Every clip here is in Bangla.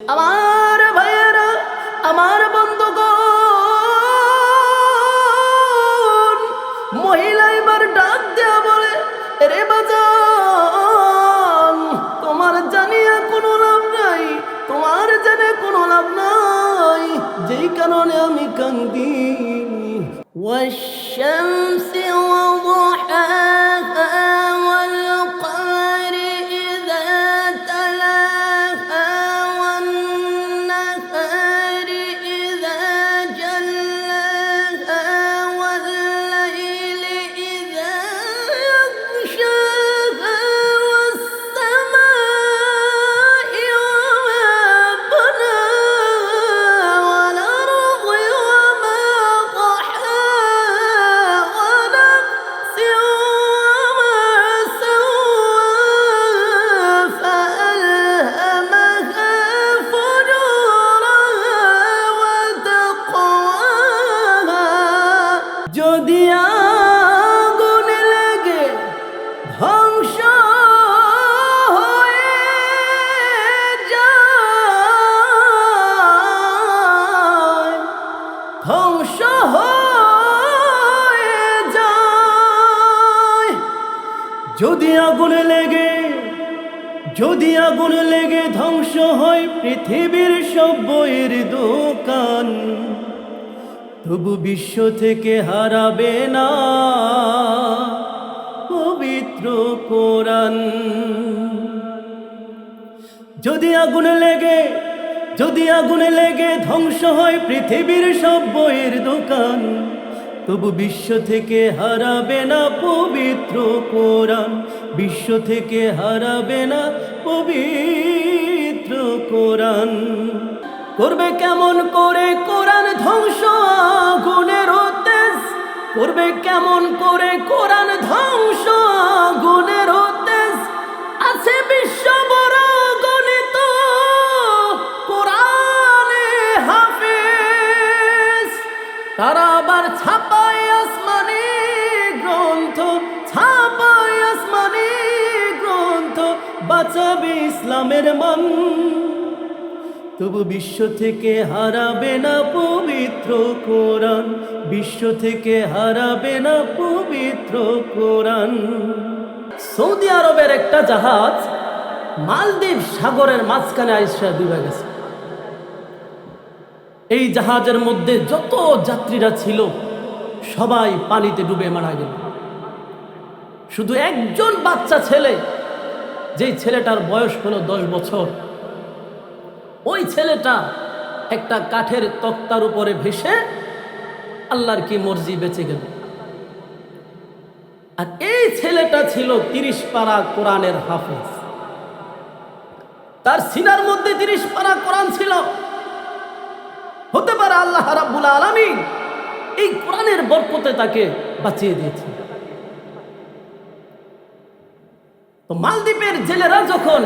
আমার ভাইয়ের, আমার বন্ধুক মহিলা এবার ডাক দেওয়া বলে, রে বাজান, তোমার জানিয়া কোনো লাভ নাই, তোমার জানে কোনো লাভ নাই, যেই কারণে আমি কান্দি। ওয়াশামসি আগুন লেগে, যদি আগুন লেগে ধ্বংস হয় পৃথিবীর সব বইয়ের দোকান, তবু বিশ্ব থেকে হারাবে না পবিত্র কোরআন। যদি আগুনে লেগে, যদি আগুনে লেগে ধ্বংস হয় পৃথিবীর সব বইয়ের দোকান তবু বিশ্ব থেকে হারাবে না পবিত্র কোরআন। বিশ্ব থেকে হারাবে না পবিত্র কোরআন। করবে কেমন করে কোরআন ধ্বংস আগুনের তেজ করবে কেমন করে কোরআন ধ্বংস আগুনের তেজ আছে বিশ্ব বড় তারা আবার ছাপায় আসমানি গ্রন্থ, ছাপায় আসমানি গ্রন্থ, বাঁচাবে ইসলামের মান। তবু বিশ্ব থেকে হারাবে না পবিত্র কোরআন, বিশ্ব থেকে হারাবে না পবিত্র কোরআন। সৌদি আরবের একটা জাহাজ মালদ্বীপ সাগরের মাঝখানে আইসা ডুবে গেছে। এই জাহাজের মধ্যে যত যাত্রীরা ছিল, সবাই পানিতে ডুবে মারা গেল। শুধু একজন বাচ্চা ছেলে, যেই ছেলেটার বয়স হলো দশ বছর, ওই ছেলেটা একটা কাঠের তক্তার উপরে ভেসে আল্লাহর কি মর্জি বেঁচে গেল। আর এই ছেলেটা ছিল তিরিশ পারা কোরআনের হাফেজ। তার সিনার মধ্যে তিরিশ পারা কোরআন ছিল। হতে পারে আল্লাহ রাব্বুল আলামিন এই কোরআনের বরকতে তাকে বাঁচিয়ে দিয়েছে। তো মালদ্বীপের জেলেরা যখন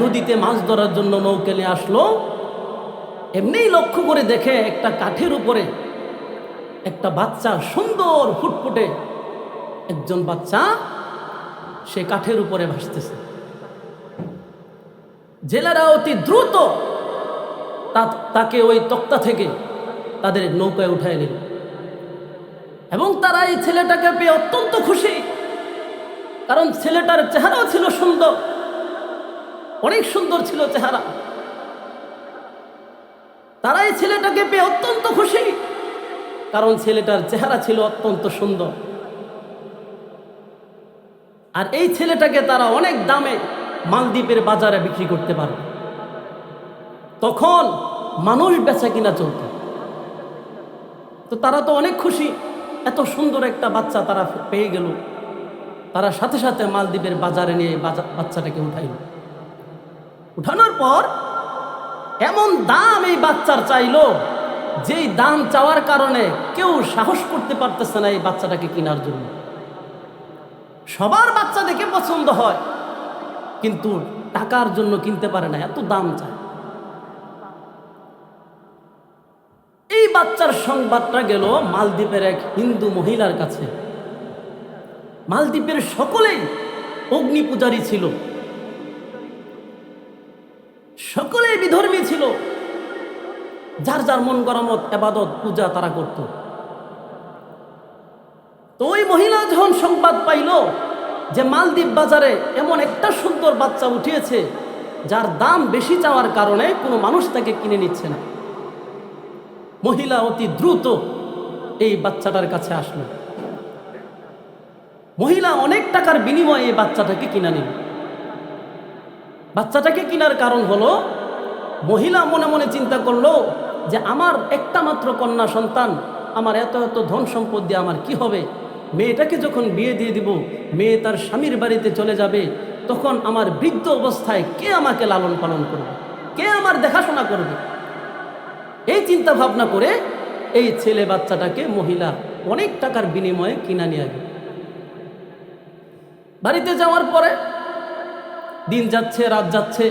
নদীতে মাছ ধরার জন্য নৌকে নিয়ে আসলো, এমনিই লক্ষ্য করে দেখে একটা কাঠের উপরে একটা বাচ্চা সুন্দর ফুটফুটে একজন বাচ্চা সে কাঠের উপরে ভাসতেছে। জেলেরা অতি দ্রুত তাকে ওই তক্তা থেকে তাদের নৌকায় উঠায় নিল। এবং তারা এই ছেলেটাকে পেয়ে অত্যন্ত খুশি। কারণ ছেলেটার চেহারাও ছিল সুন্দর। অনেক সুন্দর ছিল চেহারা। তারা এই ছেলেটাকে পেয়ে অত্যন্ত খুশি। কারণ ছেলেটার চেহারা ছিল অত্যন্ত সুন্দর। আর এই ছেলেটাকে তারা অনেক দামে মালদ্বীপের বাজারে বিক্রি করতে পারবে। তখন মানুষ বেচা কিনা চলত। তো তারা তো অনেক খুশি, এত সুন্দর একটা বাচ্চা তারা পেয়ে গেল। তারা সাথে সাথে মালদ্বীপের বাজারে নিয়ে বাচ্চাটাকে উঠাইল। উঠানোর পর এমন দাম এই বাচ্চার চাইলো, যেই দাম চাওয়ার কারণে কেউ সাহস করতে পারতেছে না এই বাচ্চাটাকে কেনার জন্য। সবার বাচ্চা দেখে পছন্দ হয়, কিন্তু টাকার জন্য কিনতে পারে না, এত দাম চায়। বাচ্চার সংবাদটা গেল মালদ্বীপের এক হিন্দু মহিলার কাছে। মালদ্বীপের সকলেই অগ্নি পূজারী ছিল। সকলেই বিধর্মী ছিল। যার যার মন গরমত এবাদত, পূজা তারা করত। তো ওই মহিলা যখন সংবাদ পাইল যে মালদ্বীপ বাজারে এমন একটা সুন্দর বাচ্চা উঠিয়েছে, যার দাম বেশি চাওয়ার কারণে কোনো মানুষ তাকে কিনে নিচ্ছে না। মহিলা অতি দ্রুত এই বাচ্চাটার কাছে আসলো। মহিলা অনেক টাকার বিনিময়ে এই বাচ্চাটাকে কিনা নিল। বাচ্চাটাকে কেনার কারণ হলো, মহিলা মনে মনে চিন্তা করল যে আমার একটা মাত্র কন্যা সন্তান, আমার এত এত ধন সম্পদ দিয়ে আমার কি হবে? মেয়েটাকে যখন বিয়ে দিয়ে দিব, মেয়ে তার স্বামীর বাড়িতে চলে যাবে, তখন আমার বৃদ্ধ অবস্থায় কে আমাকে লালন পালন করবে? কে আমার দেখাশোনা করবে? এই চিন্তা ভাবনা করে এই ছেলে বাচ্চাটাকে মহিলা অনেক টাকার বিনিময়ে কিনা নিয়ে গেল। বাড়িতে যাওয়ার পরে দিন যাচ্ছে, রাত যাচ্ছে।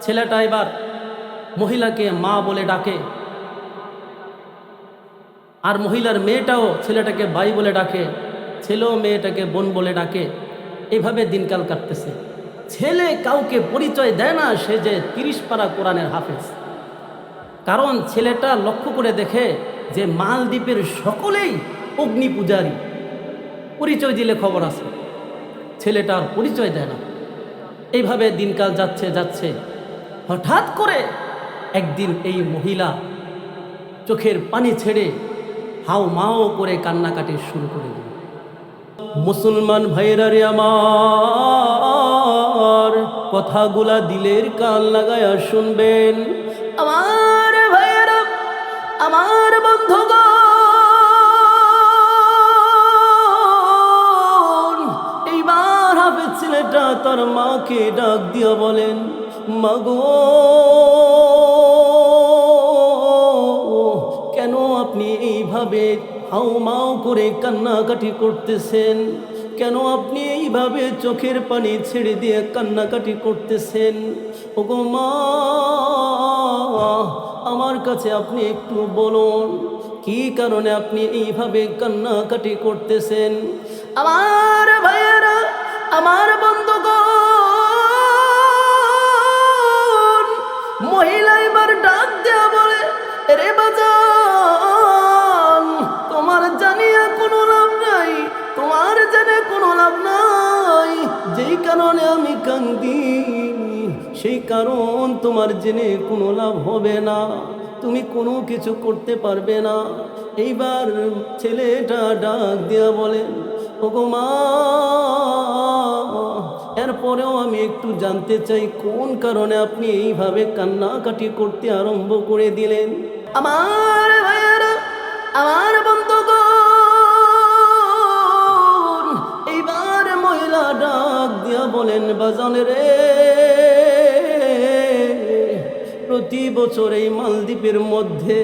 ছেলেটা এবার মহিলাকে মা বলে ডাকে। আর মহিলার মেয়েটাও ছেলেটাকে ভাই বলে ডাকে। ছেলেও মেয়েটাকে বোন বলে ডাকে। এভাবে দিনকাল কাটতেছে। ছেলে কাউকে পরিচয় দেয় না, সে যে তিরিশ পাড়া কোরআনের হাফেজ। কারণ ছেলেটা লক্ষ্য করে দেখে যে মালদ্বীপের সকলেই অগ্নি পূজারী। পরিচয় দিলে খবর আছে। ছেলেটার পরিচয় দেয় না। এইভাবে দিনকাল যাচ্ছে যাচ্ছে। হঠাৎ করে একদিন এই মহিলা চোখের পানি ছেড়ে হাও মাও করে কান্নাকাটি শুরু করে দিল। মুসলমান ভাইরা রে আমার, কথাগুলা দিলের কান লাগায়া শুনবেন। তার মাকে ডাক দিয়া বলেন, মাগো, কেন আপনি এইভাবে হাও মাও করে কান্নাকাটি করতেছেন? কেন আপনি এইভাবে চোখের পানি ছেড়ে দিয়ে কান্নাকাটি করতেছেন? ওগো মা, আমার কাছে আপনি একটু বলুন, কি কারণে আপনি এইভাবে কান্নাকাটি করতেছেন? আমার ভাইয়েরা, আমার বন্ধুগণ মহিলা এবার ডাক দেয়া বলে, রে বাজান, তোমার জানিয়া কোনো লাভ নাই, তোমার জানে কোনো লাভ নাই। যেই কারণে আমি কান্দি, সেই কারণ তোমার জেনে কোনো লাভ হবে না। তুমি কোনো কিছু করতে পারবে না। এইবার ছেলেটা ডাক দিয়া বলেন এরপরেও আমি একটু জানতে চাই, কোন কারণে আপনি এইভাবে কান্নাকাটি করতে আরম্ভ করে দিলেন? আমার ভাইয়েরা, আমার এইবার মহিলা ডাক দিয়া বলেন, বাজানে রে, প্রতি বছর এই মালদ্বীপের মধ্যে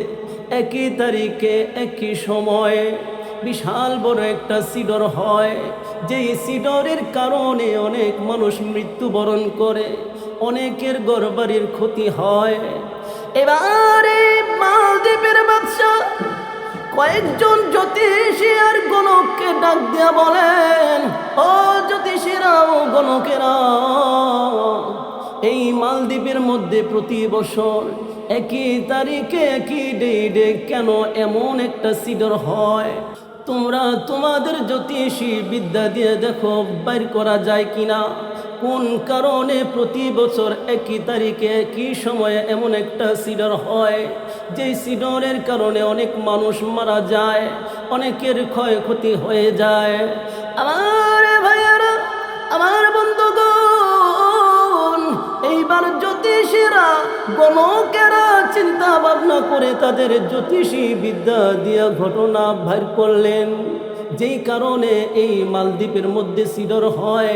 একই তারিখে একই সময়ে বিশাল বড় একটা সিডর হয়। যেই সিডরের কারণে অনেক মানুষ মৃত্যুবরণ করে, অনেকের গড়বাড়ির ক্ষতি হয়। এবারে মালদ্বীপের বাদশা কয়েকজন জ্যোতিষী আর গণককে ডাক দিয়া বলেন, ও জ্যোতিষীরা গণকেরা, এই মালদ্বীপের মধ্যে প্রতি বছর একই তারিখে একই ডেটে কেন এমন একটা সিডর হয়? তোমরা তোমাদের জ্যোতিষী বিদ্যা দিয়ে দেখো বাইর করা যায় কিনা। কোন কারণে প্রতি বছর একই তারিখে একই সময়ে এমন একটা সিডর হয়? যেই সিডরের কারণে অনেক মানুষ মারা যায়, অনেকের ক্ষয়ক্ষতি হয়ে যায়। আমার ভাইয়ারা, আমার বন্ধুগণ এইবার জ্যোতিষীরা গণকেরা চিন্তা ভাবনা করে তাদের জ্যোতিষী বিদ্যা দিয়া ঘটনা বাইর করলেন। যেই কারণে এই মালদ্বীপের মধ্যে সিডর হয়,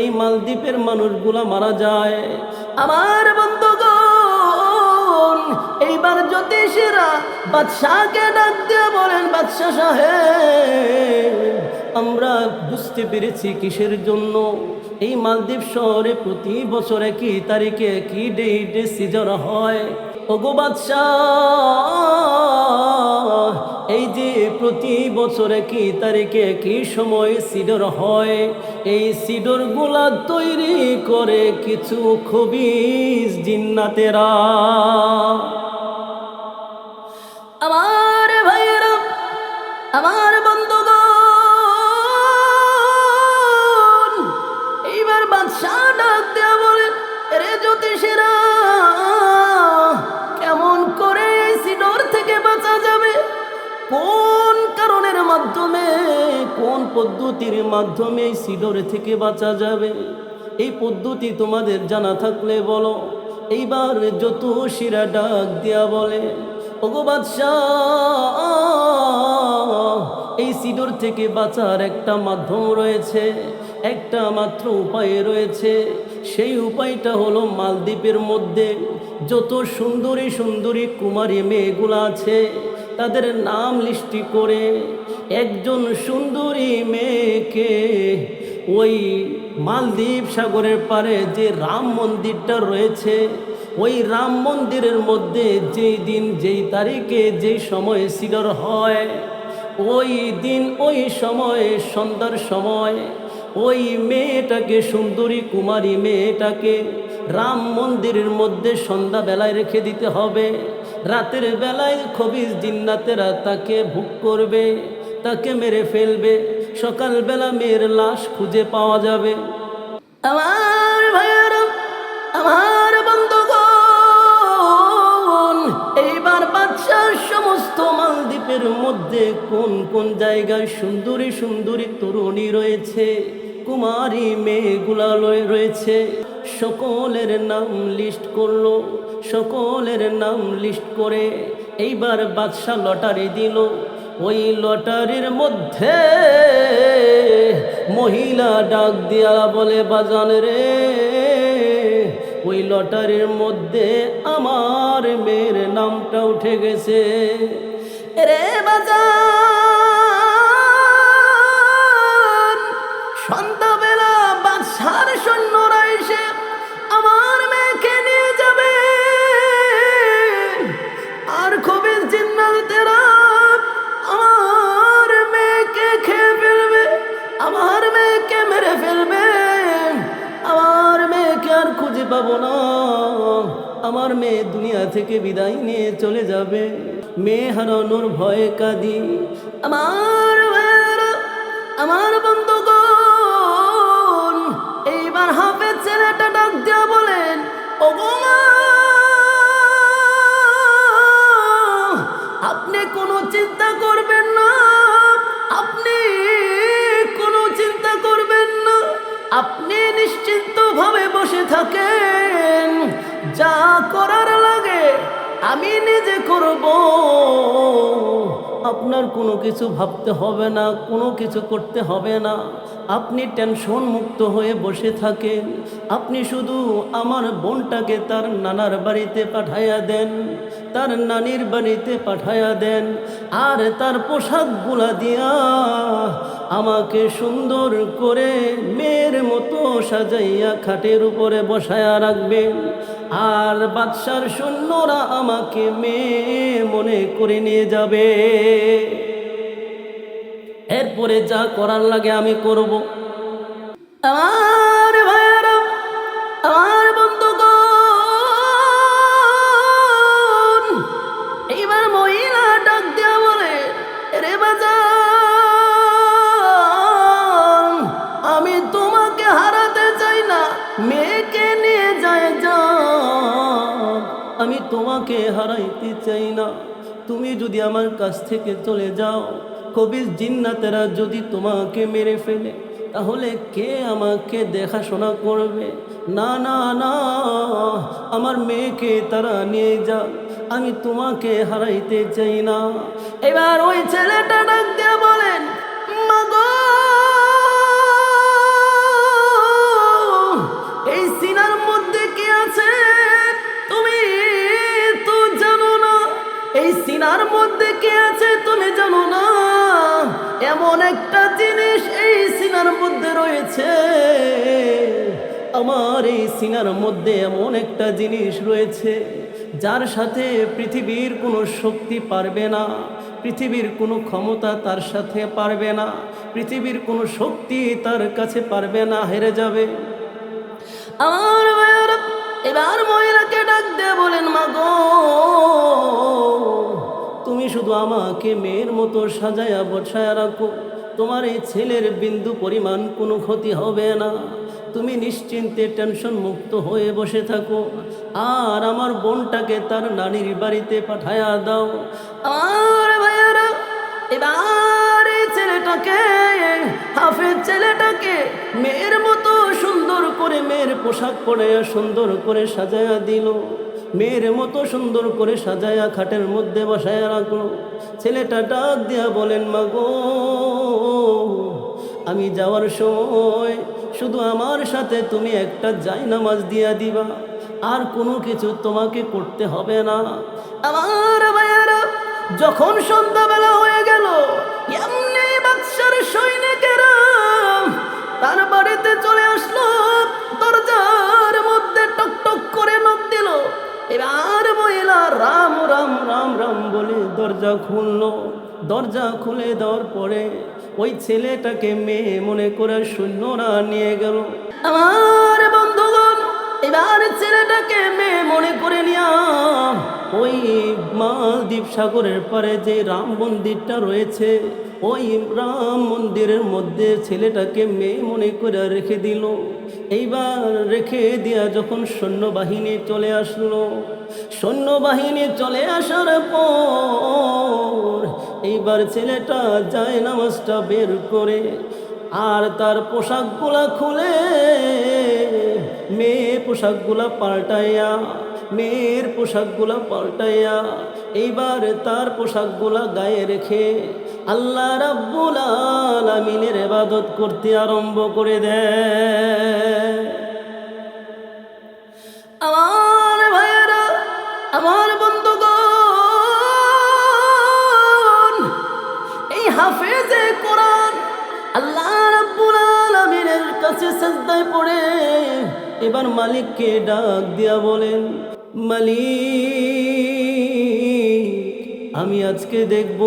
এই মালদ্বীপের মানুষগুলা মারা যায়। আমার বন্ধুগণ, এইবার জ্যোতিষীরা বাদশাহকে ডাক দিয়ে বলেন, বাদশাহ সাহেব, আমরা বুঝতে পেরেছি কিসের জন্য? এই মালদ্বীপ শহরে প্রতি বছরে কি তারিখে কি ডেট সিজন হয়। ওগো বাদশাহ, এই যে প্রতি বছরে কি তারিখে কি সময় সিডর হয়। এই সিডরগুলা তৈরি করে কিছু খুবই জিন্নাতেরা। আমার ভাইয়েরা, আমার পদ্ধতির মাধ্যমে এই সিডর থেকে বাঁচা যাবে? এই পদ্ধতি তোমাদের জানা থাকলে বলো। এইবার যত শিরা ডাক দিয়া বলে, ওগো বাদশাহ! এই সিডর থেকে বাঁচার একটা মাধ্যম রয়েছে, একটা মাত্র উপায় রয়েছে। সেই উপায়টা হলো মালদ্বীপের মধ্যে যত সুন্দরী সুন্দরী কুমারী মেয়েগুলো আছে, তাদের নাম লিস্টি করে একজন সুন্দরী মেয়েকে ওই মালদ্বীপ সাগরের পারে যে রাম মন্দিরটা রয়েছে, ওই রাম মন্দিরের মধ্যে যেই দিন, যেই তারিখে, যেই সময়ে সিডর হয়, ওই দিন, ওই সময়ে, সন্ধ্যার সময়, ওই মেয়েটাকে, সুন্দরী কুমারী মেয়েটাকে রাম মন্দিরের মধ্যে সন্ধ্যাবেলায় রেখে দিতে হবে। রাতের বেলায় খবিজ জিন্নাতেরা তাকে ভুক করবে। তাকে মেরে ফেলবে। সকালবেলা মেয়ের লাশ খুঁজে পাওয়া যাবে। আমার ভাইয়েরা, আমার বন্ধুগণ, এইবার বাদশার সমস্ত মালদ্বীপের মধ্যে কোন কোন জায়গায় সুন্দরী সুন্দরী তরুণী রয়েছে, কুমারী মেয়েগুলা রয়েছে, সকলের নাম লিস্ট করল, সকলের নাম লিস্ট করে এইবার বাদশাহ লটারি দিল। ওই লটারির মধ্যে মহিলা ডাক দিয়া বলে, বাজান রে, ওই লটারির মধ্যে আমার মেয়ের নামটা উঠে গেছে। রে বাজান মেরে ফেলবে। আমার মেয়েকে আর খুঁজে পাবো না। আমার মেয়ে দুনিয়া থেকে বিদায় নিয়ে চলে যাবে। মেয়ে হারানোর ভয়ে কাঁদি। আমার আমার বন্ধুগণ, এইবার হাফের ছেলেটা ডাক দিয়া বলেন ও আপনি নিশ্চিন্ত ভাবে বসে থাকেন। যা করার লাগে আমি নিজে করব। আপনার কোনো কিছু ভাবতে হবে না, কোনো কিছু করতে হবে না। আপনি টেনশন মুক্ত হয়ে বসে থাকেন। আপনি শুধু আমার বোনটাকে তার নানার বাড়িতে পাঠাইয়া দেন, তার নানির বাড়িতে পাঠাইয়া দেন, আর তার পোশাকগুলা দিয়া আমাকে সুন্দর করে মেয়ের মতো সাজাইয়া খাটের উপরে বসায়া রাখবেন। আর বাদশার সৈন্যরা আমাকে মেয়ে মনে করে নিয়ে যাবে। এরপরে যা করার লাগে আমি করব। আমার চাই না। তুমি যদি আমার কাছ থেকে চলে যাও, কবির জিন্নাতেরা যদি তোমাকে মেরে ফেলে, তাহলে কে আমাকে দেখাশোনা করবে? না না না, আমার মেয়েকে তারা নিয়ে যাও আমি তোমাকে হারাইতে চাই না। এবার ওই ছেলেটা ডাক দিয়ে বলেন, মাগো সিনার মধ্যে কে আছে তুমি জানো না? এমন একটা জিনিস এই সিনার মধ্যে রয়েছে। আমার এই সিনার মধ্যে এমন একটা জিনিস রয়েছে, যার সাথে পৃথিবীর কোনো শক্তি পারবে না, পৃথিবীর কোনো ক্ষমতা তার সাথে পারবে না, পৃথিবীর কোনো শক্তি তার কাছে পারবে না, হেরে যাবে। মায়ের, এবার মহিলাকে ডাক দিয়ে বলেন, মা গো তুমি শুধু আমাকে মেয়ের মতো সাজায়া বসায়া রাখো। তোমার এই ছেলের বিন্দু পরিমাণ কোনো ক্ষতি হবে না। তুমি নিশ্চিন্তে টেনশন মুক্ত হয়ে বসে থাকো। আর আমার বোনটাকে তার নানির বাড়িতে পাঠায়া দাও। আমার ভাইয়ারা, এবার এই ছেলেটাকে হাফের ছেলেটাকে মেয়ের মতো সুন্দর করে মেয়ের পোশাক পরে সুন্দর করে সাজায়া দিল। মেয়ের মতো সুন্দর করে সাজায়া খাটের মধ্যে বসায়া রাখল। ছেলেটা ডাক দিয়া বলেন মাগো আমি যাওয়ার সময় শুধু আমার সাথে তুমি একটা যাই জায়নামাজ দিয়া দিবা। আর কোনো কিছু তোমাকে করতে হবে না। আমার যখন সন্ধ্যাবেলা হয়ে গেল দরজা খুলে দেওয়ার পরে ওই ছেলেটাকে মেয়ে মনে করে সৈন্যরা নিয়ে গেল। আমার বন্ধুগণ এবার ছেলেটাকে মেয়ে মনে করে নিয়া ওই মালদ্বীপ সাগরের পারে যে রাম মন্দিরটা রয়েছে ওই রাম মন্দিরের মধ্যে ছেলেটাকে মেয়ে মনে করে রেখে দিল। এইবার রেখে দিয়া যখন সৈন্যবাহিনী চলে আসলো সৈন্যবাহিনী চলে আসার পর এইবার ছেলেটা যায় নামাজটা বের করে, আর তার পোশাকগুলা খুলে, মেয়ে পোশাকগুলা পাল্টাইয়া, মেয়ের পোশাকগুলা পাল্টাইয়া, এইবার তার পোশাকগুলা গায়ে রেখে আল্লাহ রাব্বুল আলামিনের ইবাদত করতে আরম্ভ করে দেয়। আমার কাছে সাজদায় পড়ে, এবার মালিককে ডাক দিয়া বলেন, মালিক, আমি আজকে দেখব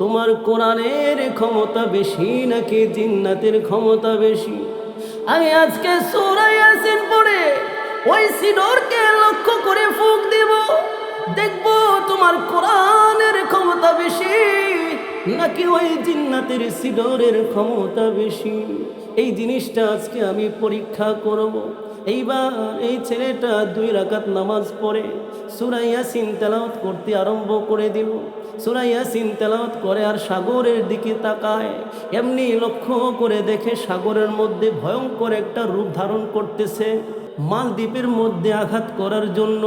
তোমার কোরআনের ক্ষমতা বেশি নাকি জিন্নাতের ক্ষমতা বেশি? আমি আজকে সূরা ইয়াসিন পড়ে ওই সিডরকে লক্ষ্য করে ফুক দেব। দেখব তোমার কোরআনের ক্ষমতা বেশি নাকি ওই জিন্নাতের সিডরের ক্ষমতা বেশি? এই জিনিসটা আজকে আমি পরীক্ষা করব। এইবার এই ছেলেটা দুই রাকাত নামাজ পড়ে সুরাইয়া সিন তেলাওয়াত করতে আরম্ভ করে দিল। সুরাইয়া সিন তেলাওয়াত করে আর সাগরের দিকে তাকায়, এমনি লক্ষ্য করে দেখে সাগরের মধ্যে ভয়ঙ্কর একটা রূপ ধারণ করতেছে মালদ্বীপের মধ্যে আঘাত করার জন্য।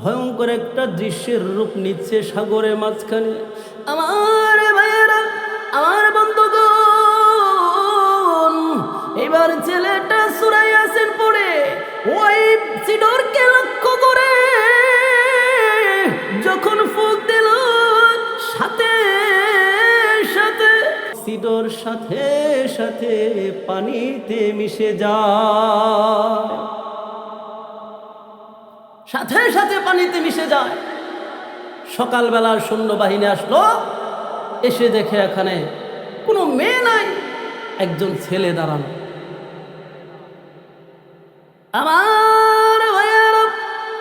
ভয়ঙ্কর একটা দৃশ্যের রূপ নিচ্ছে সাগরের মাঝখানে। আমার ভাইয়েরা, আমার বন্ধুগণ এবার ছেলেটা সুরাই আসেন পড়ে, ওই সিডরকে লক্ষ্য করে। যখন ফুক দিল সাথে সাথে, সিডর সাথে সাথে পানিতে মিশে যায়। সাথে সাথে পানিতে মিশে যায়। সকালবেলার সৈন্যবাহিনী আসলো, এসে দেখে এখানে কোনো মেয়ে নাই, একজন ছেলে দাঁড়ানো। আমার